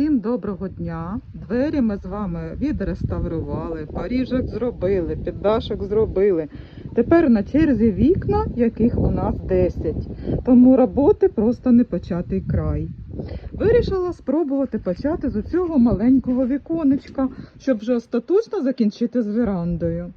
Всім доброго дня. Двері ми з вами відреставрували, поріжок зробили, піддашок зробили. Тепер на черзі вікна, яких у нас 10. Тому роботи просто не початий край. Вирішила спробувати почати з цього маленького віконечка, щоб вже остаточно закінчити з верандою.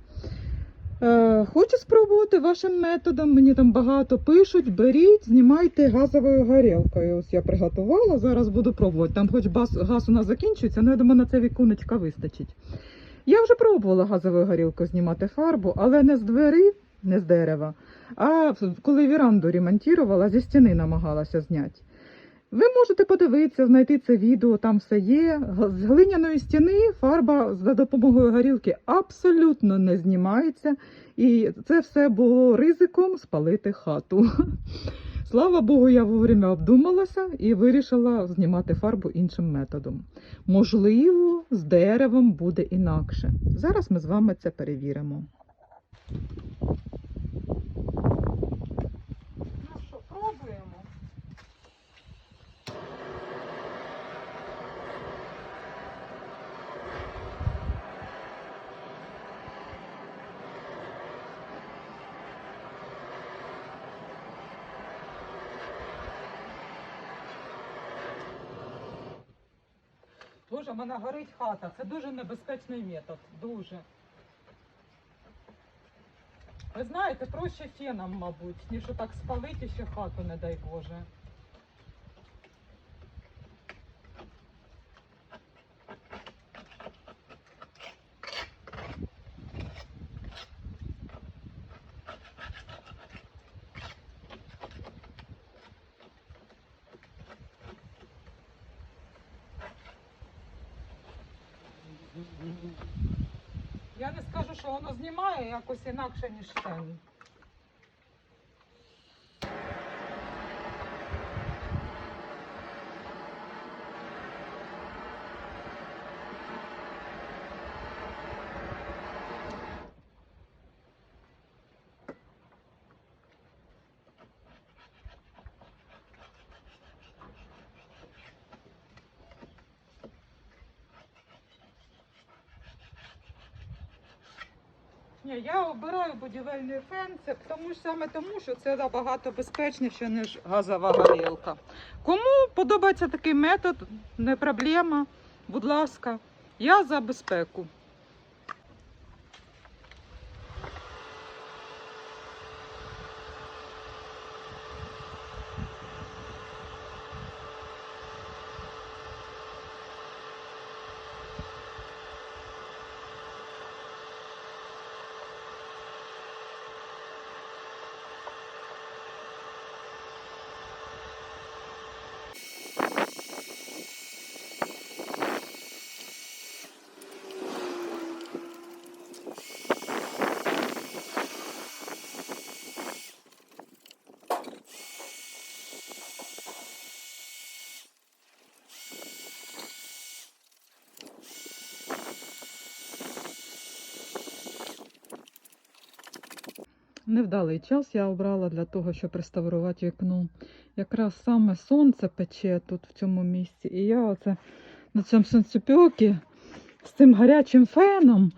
Е, хочу спробувати вашим методом. Мені там багато пишуть. Беріть, знімайте газовою горілкою. Ось я приготувала. Зараз буду пробувати. Там хоч газ у нас закінчується, але я думаю, на це віконечка вистачить. Я вже пробувала газовою горілкою знімати фарбу, але не з двері, не з дерева. А коли віранду ремонтувала, зі стіни намагалася зняти. Ви можете подивитися, знайти це відео, там все є. З глиняної стіни фарба за допомогою горілки абсолютно не знімається. І це все було ризиком спалити хату. Слава Богу, я вовремя обдумалася і вирішила знімати фарбу іншим методом. Можливо, з деревом буде інакше. Зараз ми з вами це перевіримо. Ну що, пробуємо. Боже, в мене горить хата. Це дуже небезпечний метод. Дуже. Ви знаєте, проще феном, мабуть, ніж так спалити ще хату, не дай Боже. Я не скажу, що воно знімає якось інакше, ніж фен. Ні, я обираю будівельний фен, це тому саме тому, що це набагато безпечніше, ніж газова горілка. Кому подобається такий метод, не проблема. Будь ласка, я за безпеку. Невдалий час я обрала для того, щоб реставрувати вікно. Якраз саме сонце пече тут в цьому місці. І я оце на цьому сонцепьокі з цим гарячим феном.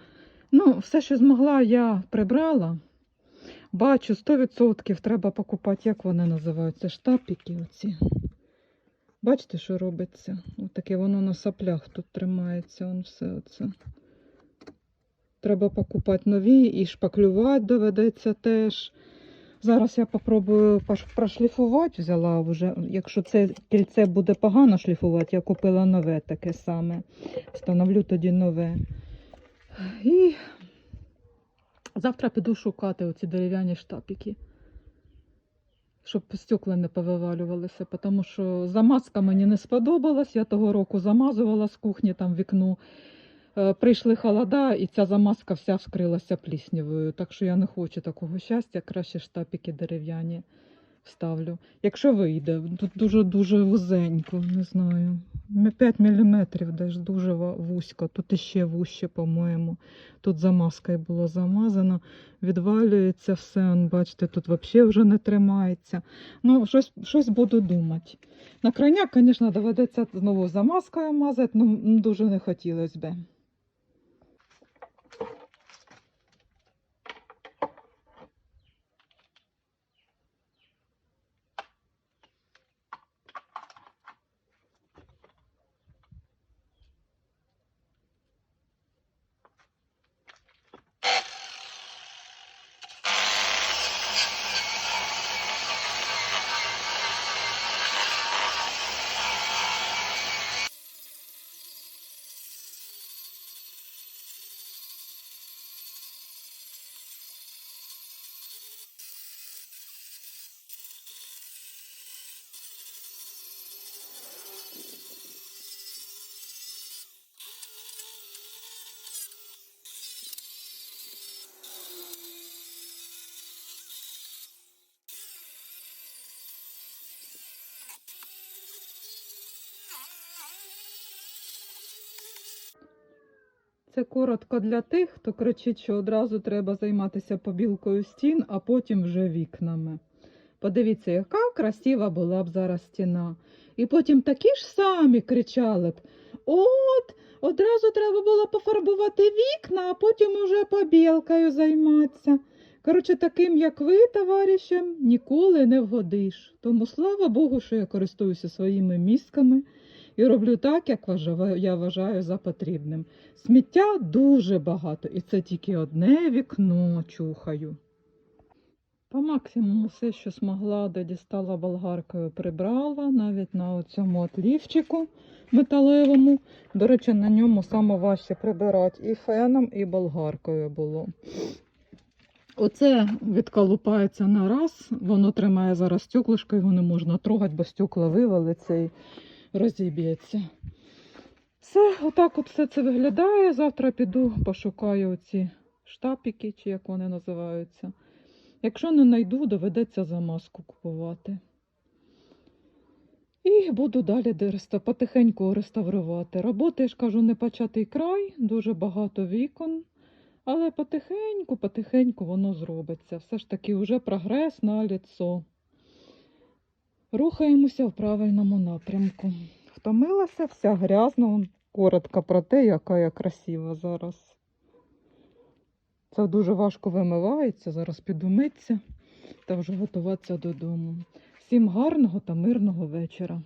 Ну, все, що змогла, я прибрала. Бачу, 100% треба покупати, як вони називаються, штапики оці. Бачите, що робиться? Отаке воно на саплях тут тримається, он все оце. Треба покупати нові і шпаклювати доведеться теж. Зараз я попробую прошліфувати, взяла вже. Якщо це кільце буде погано шліфувати, я купила нове таке саме. Встановлю тоді нове. І завтра піду шукати оці дерев'яні штапики. Щоб стекла не повивалювалися, тому що замазка мені не сподобалась. Я того року замазувала з кухні там вікно. Е, Прийшли холода, і ця замазка вся вскрилася пліснявою. Так що я не хочу такого щастя, краще штапики дерев'яні вставлю. Якщо вийде, тут дуже-дуже вузенько, не знаю. 5 мм десь дуже вузько, тут іще вуще, по-моєму. Тут замазкою було замазано, відвалюється все, он, бачите, тут взагалі вже не тримається. Ну, щось, щось буду думати. На крайняк, звісно, доведеться знову замазкою мазати, ну дуже не хотілося б. Це коротко для тих, хто кричить, що одразу треба займатися побілкою стін, а потім вже вікнами. Подивіться, яка красива була б зараз стіна. І потім такі ж самі кричали б: От, одразу треба було пофарбувати вікна, а потім уже побілкою займатися. Коротше, таким, як ви, товаришам, ніколи не вгодиш. Тому слава Богу, що я користуюся своїми мізками і роблю так, як я вважаю за потрібним. Сміття дуже багато, і це тільки одне вікно чухаю. По максимуму все, що змогла, де дістала болгаркою, прибрала, навіть на цьому от лівчику металевому. До речі, на ньому саме важче прибирати і феном, і болгаркою було. Оце відколупається на раз, воно тримає зараз стеклишко, його не можна трогати, бо стекла вивалиться і розіб'ється. Все, отак от все це виглядає. Завтра піду пошукаю оці штапики, чи як вони називаються. Якщо не знайду, доведеться замазку купувати. І буду далі потихеньку реставрувати. Роботи, я ж кажу, не початий край, дуже багато вікон. Але потихеньку, потихеньку воно зробиться. Все ж таки вже прогрес на ліцо. Рухаємося в правильному напрямку. Втомилася вся грязна. Коротко про те, яка я красива зараз. Це дуже важко вимивається. Зараз піду митися та вже готуватися додому. Всім гарного та мирного вечора.